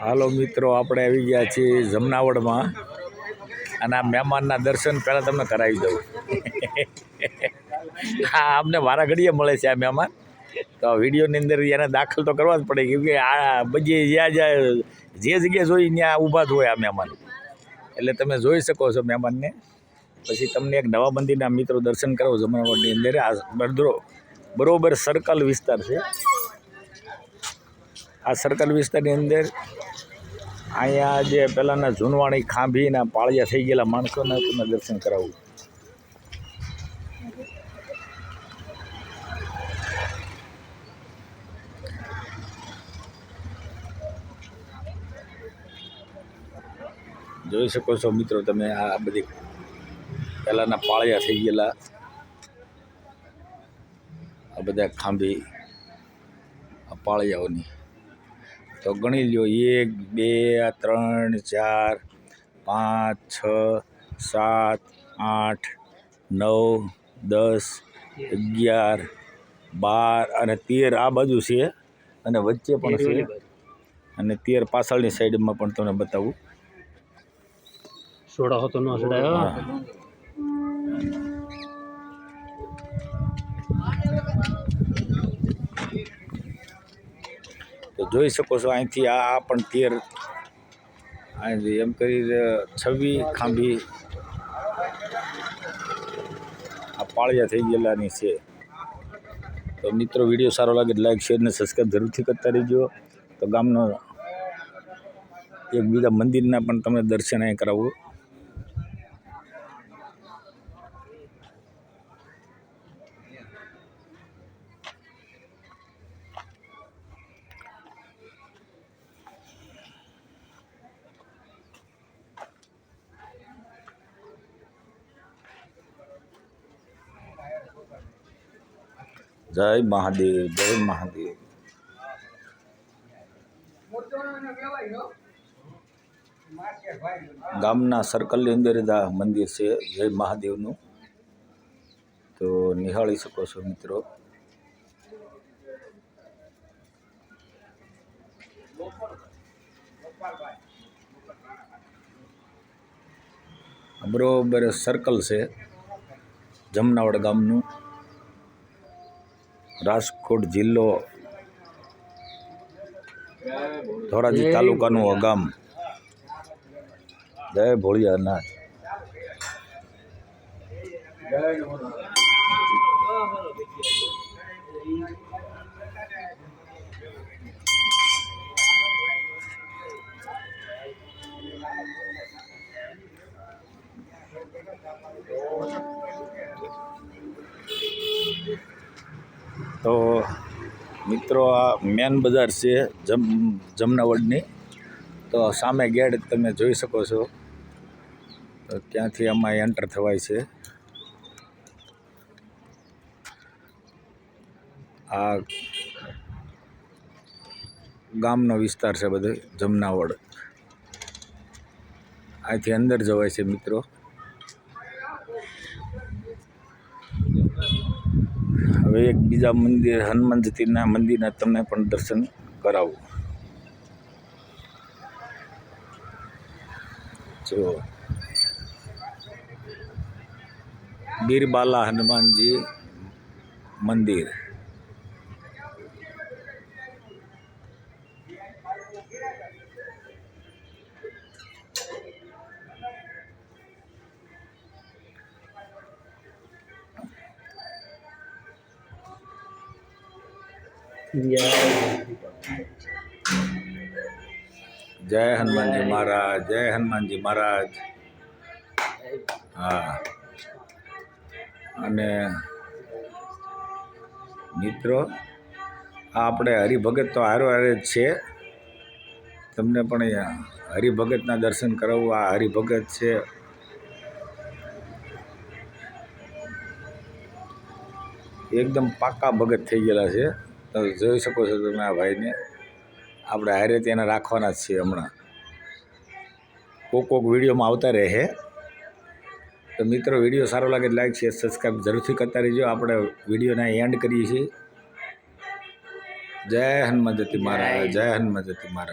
હાલો મિત્રો, આપણે આવી ગયા છીએ જમનાવડમાં અને આ મહેમાનના દર્શન પહેલાં તમને કરાવી દઉં. હા, અમને વારા ઘડીએ મળે છે આ મહેમાન. તો વિડીયોની અંદર એને દાખલ તો કરવા જ પડે, કેમ આ બધી જ્યાં જ્યાં જે જગ્યાએ જોઈ ત્યાં ઊભા જ હોય આ મહેમાન. એટલે તમે જોઈ શકો છો મહેમાનને. પછી તમને એક નવા મંદિરના મિત્રો દર્શન કરાવો જમનાવડની અંદર. આ બરદરો બરોબર સર્કલ વિસ્તાર છે. આ સર્કલ વિસ્તારની અંદર અહીંયા જે પહેલાંના જૂનવાણી ખાંભીના પાળિયા થઈ ગયેલા માણસોને તમે દર્શન કરાવું. જોઈ શકો છો મિત્રો તમે આ બધી પહેલાંના પાળિયા થઈ ગયેલા. આ બધા ખાંભી, આ પાળિયાઓની તો ગણી લ્યો એક બે ત્રણ ચાર પાંચ છ સાત આઠ નવ દસ અગિયાર બાર અને તેર આ બાજુ છે. અને વચ્ચે પણ છે. અને તેર પાછળની સાઈડમાં પણ તમને બતાવું. સોડા હતો ન સડાય જોઈ શકો છો અહીંથી આ પણ તેર અહીંથી એમ કરી છવ્વી ખાંભી. આ પાળિયા થઈ ગયેલાની છે. તો મિત્રો વીડિયો સારો લાગે લાઈક શેર ને સબસ્ક્રાઈબ જરૂરથી કરતા રહેજો. તો ગામનો એકબીજા મંદિરના પણ તમે દર્શન અહીં કરાવું. જય મહાદેવ જય મહાદેવ. ગામના સર્કલની અંદર જ મંદિર છે, જય મહાદેવનું. તો નિહાળી શકો છો મિત્રો. બરોબર સર્કલ છે, જમનાવડ ગામનું. રાજકોટ જિલ્લો ધોરાજી તાલુકાનું અગામ ગામ. જય ભોળિયાનાથ. તો મિત્રો, આ મેન બજાર છે જમ, જમનાવડની. તો સામે ગેટ તમે જોઈ શકો છો. તો ત્યાંથી આમાં એન્ટર થવાય છે. આ ગામનો વિસ્તાર છે બધો, જમનાવડ. અહીંથી અંદર જવાય છે મિત્રો. હવે એક બીજા મંદિર હનુમાનજીના મંદિરના તમને પણ દર્શન કરાવું. જો. બીરબાલા હનુમાનજી મંદિર. જય હનુમાનજી મહારાજ, જય હનુમાનજી મહારાજ. હા. અને મિત્રો, આ આપણે હરિભગત તો હારો હારે જ છે. તમને પણ હરિભગતના દર્શન કરાવવું આ હરિભગત છે. એકદમ પાકા ભગત થઈ ગયેલા છે. તો જોઈ શકો છો તમે આ ભાઈને. આપણે હારે તેને રાખવાના જ છીએ હમણાં. કોક કોક વિડીયોમાં આવતા રહે. તો મિત્રો, વીડિયો સારો લાગે લાઈક શેર સબસ્ક્રાઈબ જરૂરથી કરતા રહેજો. આપણે વિડીયોના એન્ડ કરીએ છીએ. જય હનુમાન જતી મહારાજ, જય હનુમાન જતી મહારાજ.